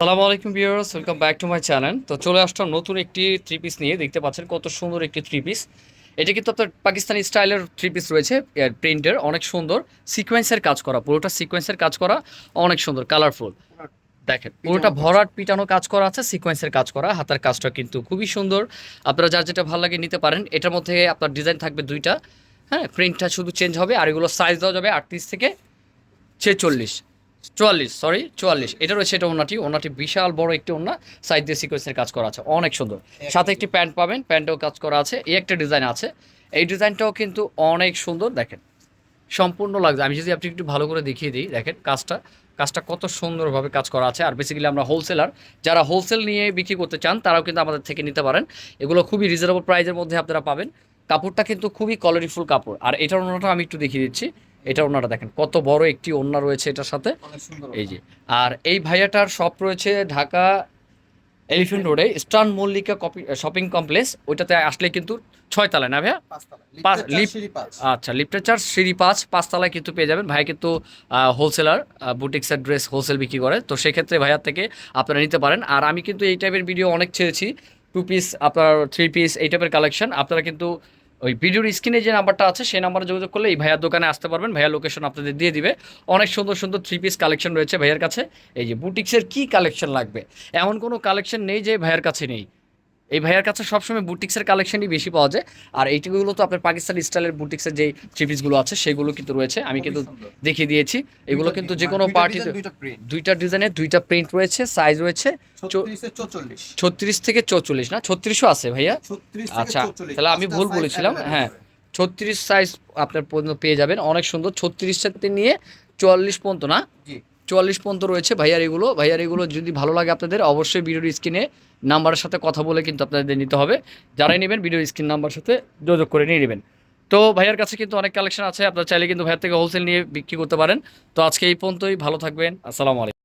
সালামু আলাইকুম viewers welcome back to my channel. তো চলে আসলাম নতুন একটি থ্রি পিস নিয়ে। দেখতে পাচ্ছেন কত সুন্দর একটি থ্রি পিস এটা কিন্তু আপনার পাকিস্তানি স্টাইলের থ্রি পিস রয়েছে প্রিন্টের অনেক সুন্দর। সিকোয়েন্সের কাজ করা পুরোটা সিকোয়েন্সের কাজ করা অনেক সুন্দর কালারফুল দেখেন পুরোটা ভরাট পিটানো কাজ করা আছে সিকোয়েন্সের কাজ করা হাতার কাজটা কিন্তু খুবই সুন্দর। আপনারা যার যেটা ভালো লাগে নিতে পারেন এটার মধ্যে আপনার ডিজাইন থাকবে দুইটা। হ্যাঁ প্রিন্টটা শুধু চেঞ্জ হবে আর এগুলো সাইজ দেওয়া যাবে আটত্রিশ থেকে ছেচল্লিশ। চুয়াল্লিশ সরি চুয়াল্লিশ। এটা রয়েছে এটা ওনাটি ওনাটি বিশাল বড় একটি ওনা সাইড দিয়ে সিকোয়েন্সের কাজ করা আছে। অনেক সুন্দর। সাথে একটি প্যান্ট পাবেন। প্যান্টেও কাজ করা আছে। এই একটা ডিজাইন আছে। এই ডিজাইনটাও কিন্তু অনেক সুন্দর। দেখেন সম্পূর্ণ লাগছে। আমি যদি আপনি একটু ভালো করে দেখিয়ে দিই দেখেন কাজটা। কাজটা কত সুন্দরভাবে কাজ করা আছে। আর বেসিক্যালি আমরা হোলসেলার যারা হোলসেল নিয়ে বিক্রি করতে চান তারাও কিন্তু আমাদের থেকে নিতে পারেন। এগুলো খুবই রিজনেবল প্রাইজের মধ্যে আপনারা পাবেন। কাপড়টা কিন্তু খুবই কোয়ালিটিফুল কাপড়। আর এটার ওনাটা আমি একটু দেখিয়ে দিচ্ছি। এটা ওনাটা দেখেন কত বড় একটি ওন্না রয়েছে এটার সাথে। এই যে আর এই ভাইয়াটার শপ রয়েছে ঢাকা এলিফেন্ট রোডে স্টান মল্লিকা কপি শপিং কমপ্লেক্স ওইটাতে আসলে কিন্তু ছয় তলায় না ভাইয়া? পাঁচ- লিফটের চার, সিঁড়ি পাঁচ। আচ্ছা সিঁড়ি পাঁচ পাঁচতলায় কিন্তু পেয়ে যাবেন। ভাই কিন্তু হোলসেলার বুটিক্স বুটিক্সের ড্রেস হোলসেল বিক্রি করে। তো সেক্ষেত্রে ভাইয়ার থেকে আপনারা নিতে পারেন। আর আমি কিন্তু এই টাইপের ভিডিও অনেক ছেড়েছি। টু পিস আপনার থ্রি পিস এই টাইপের কালেকশন আপনারা কিন্তু ওই ভিডিওর স্ক্রিনে যে নাম্বারটা আছে, সেই নাম্বারে যোগাযোগ করলে এই ভাইয়ার দোকানে আসতে পারবেন। ভাইয়ার লোকেশন আপনাদের দিয়ে দিবে। অনেক সুন্দর সুন্দর থ্রি পিস কালেকশন রয়েছে ভাইয়ের কাছে। এই যে বুটিক্সের কি কালেকশন লাগবে? এমন কোনো কালেকশন নেই যে ভাইয়ের কাছে নেই। এই ভাইয়ার কাছে সবসময় বুটিক্সের কালেকশনই বেশি পাওয়া যায়। আর এইগুলো তো আপনার পাকিস্তান স্টাইলের বুটিক্সের যে থ্রি পিসগুলো আছে সেগুলো কিন্তু রয়েছে আমি কিন্তু দেখিয়ে দিয়েছি। এগুলো কিন্তু যে কোনো দুইটা পার্টিতে দুইটা ডিজাইনের দুইটা প্রিন্ট রয়েছে সাইজ রয়েছে 36 এ 44 ছত্রিশ থেকে চৌচল্লিশ না? ছত্রিশও আছে ভাইয়া? আচ্ছা তাহলে আমি ভুল বলেছিলাম হ্যাঁ। ছত্রিশ সাইজ আপনার পর্যন্ত পেয়ে যাবেন অনেক সুন্দর। ছত্রিশ থেকে নিয়ে চুয়াল্লিশ পর্যন্ত না? চুয়াল্লিশ পর্যন্ত রয়েছে ভাইয়ার এগুলো। ভাইয়ার এগুলো যদি ভালো লাগে আপনাদের, অবশ্যই ভিডিওর স্ক্রিনে নাম্বারের সাথে কথা বলে কিন্তু আপনাদের নিতে হবে। যারাই নেবেন ভিডিওর স্ক্রিন নাম্বার সাথে যোগাযোগ করে নিয়ে নেবেন। তো ভাইয়ার কাছে কিন্তু অনেক কালেকশন আছে, আপনারা চাইলে কিন্তু ভাইয়ার থেকে হোলসেল নিয়ে বিক্রি করতে পারেন। তো আজকে এই পর্যন্তই, ভালো থাকবেন, আসসালামু আলাইকুম।